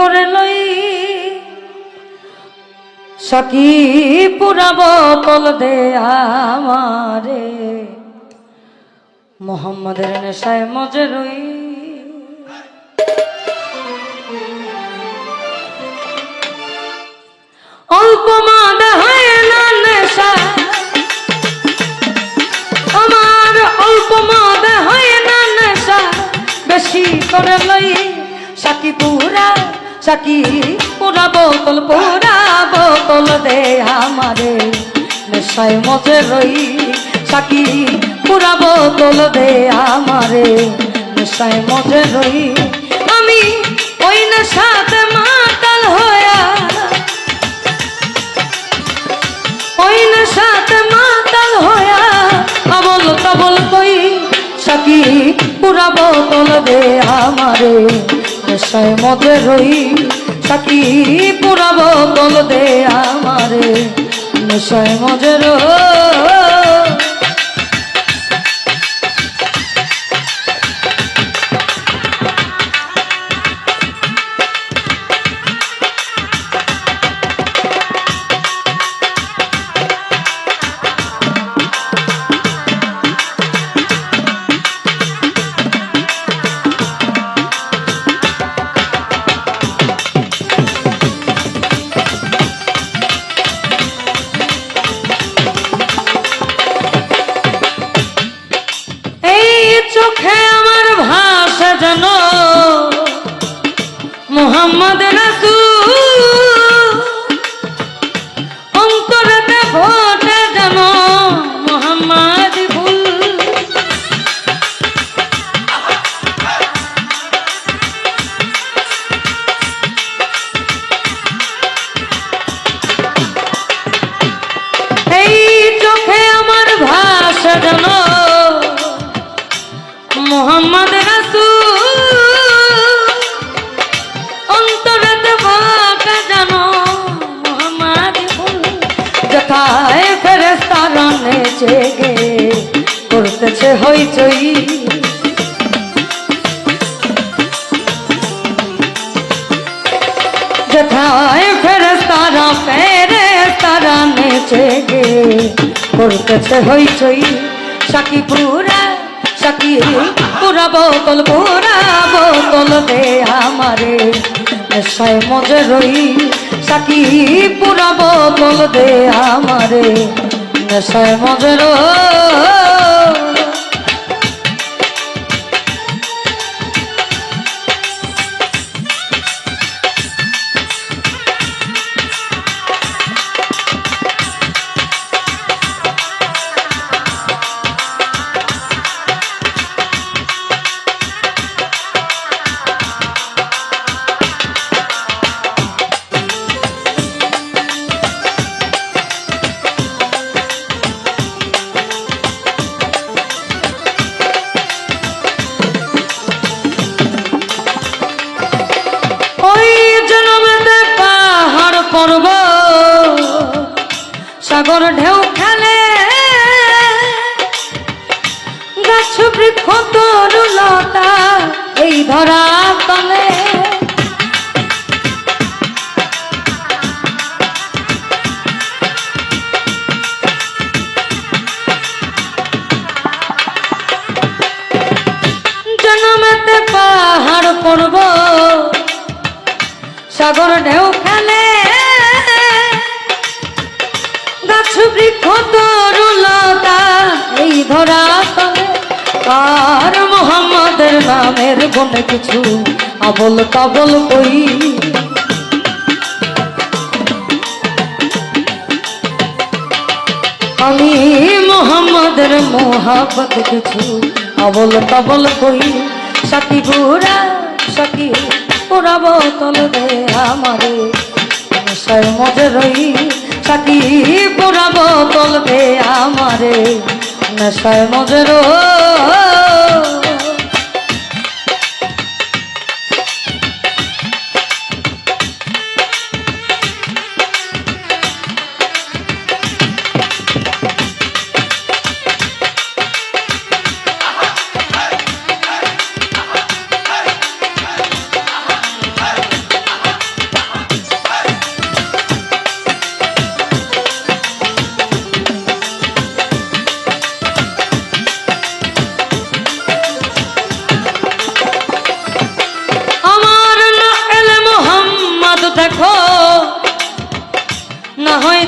করে লই সখী পুরাব তল দে আমারে। মোহাম্মদের নেশায় মজে রই। অল্প মাদা সাকি পুরা বোতল পুরা বোতল দে আমারে। নেশায় মজে রই সাকি পুরা বোতল দে আমারে। নেশায় মজে রই আমি ওই নেশাতে মাতাল হয়া। ওই নেশাতে মাতাল হয়া। আবল তাবল কই সাকি পুরা বোতল দে আমারে। নেশায় মজে রই সাকি পুরাব দল দে আমারে। নেশায় মজে রই নেচে গে করতেছে হইচই। যথায় ফেরেস্তারা ফেরেস্তারা নেচে গে করতেছে হইচই। সাকি পুরা সাকি পুরা বোতল পুরা বোতল দে আমারে। নেশায় মজে রই সাকি পুরা বোতল দে আমারে। নেশায় মজে সাগর ঢেউ খেলে। গাছ বৃক্ষ তরুলতা এই ধরা তলে। জনমেতে পাহাড় পর্ব সাগর ঢেউ ধরা তলে আর মোহাম্মদের নামের গুণে কিছু আবল তাবল কই? আমি মোহাম্মদের মোহাবত কিছু আবল তাবল কই? সাকি বুড়া সাকি পুরা বোতল দে আমারে। মজে রই সাকি পুরা বোতল দে আমারে। নেশায় মজে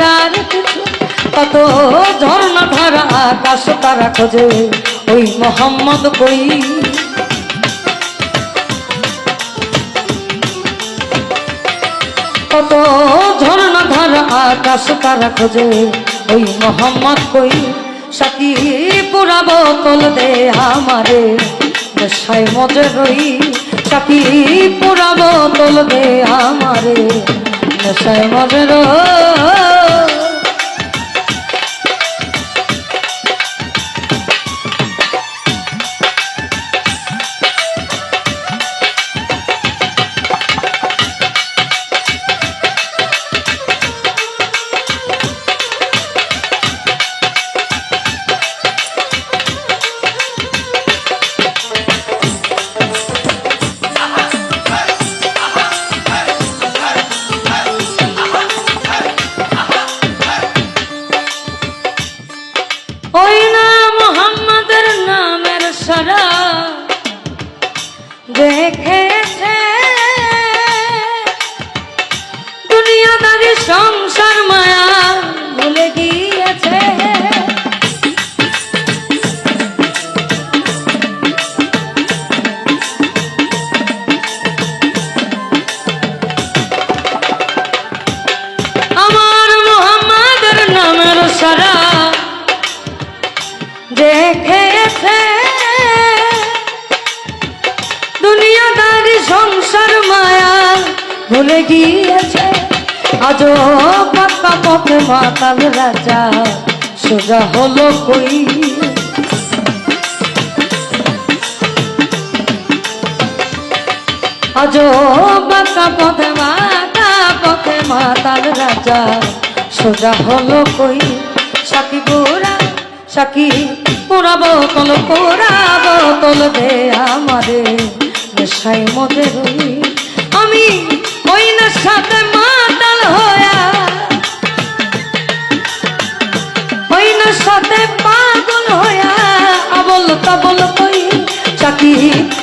ধরার কত ঝর্ণা ধারা আকাশ তারা খোঁজে ওই মোহাম্মদ কই? কত ঝর্ণা ধারা আকাশ তারা খোঁজে ওই মোহাম্মদ কই? সাকি পুরা বোতল দে আমারে, নেশায় মজে রই। সাকি পুরা বোতল দে আমারে, নেশায় মজে রই। দেখে গিয়েছে। আজও পাক্কা পথে মাতাল রাজা, সোজা হলো কই? আজও পাক্কা পথে মাতা, পথে মাতাল রাজা, সোজা হলো কই? সাকি বুড়া সাকি পুরা বোতল পুরা বোতল দে আমারে নেশাই মজে রই। আমি ওই নেশাতে মাতাল হয়া। ওই নেশাতে পাগল হয়া। আবল তাবল কই চাকি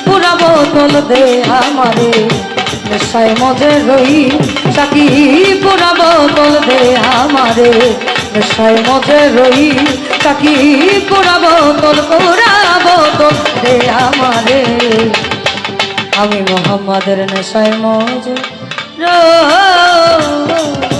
পুরা বোতল দে আমারে। নেশায় মজে রই চাকি পুরা বোতল দে আমারে। নেশায় মজে রই চাকি পুরা বোতল পুরা বোতল দে আমারে। আমি মোহাম্মদের নেশায় মজে 肉。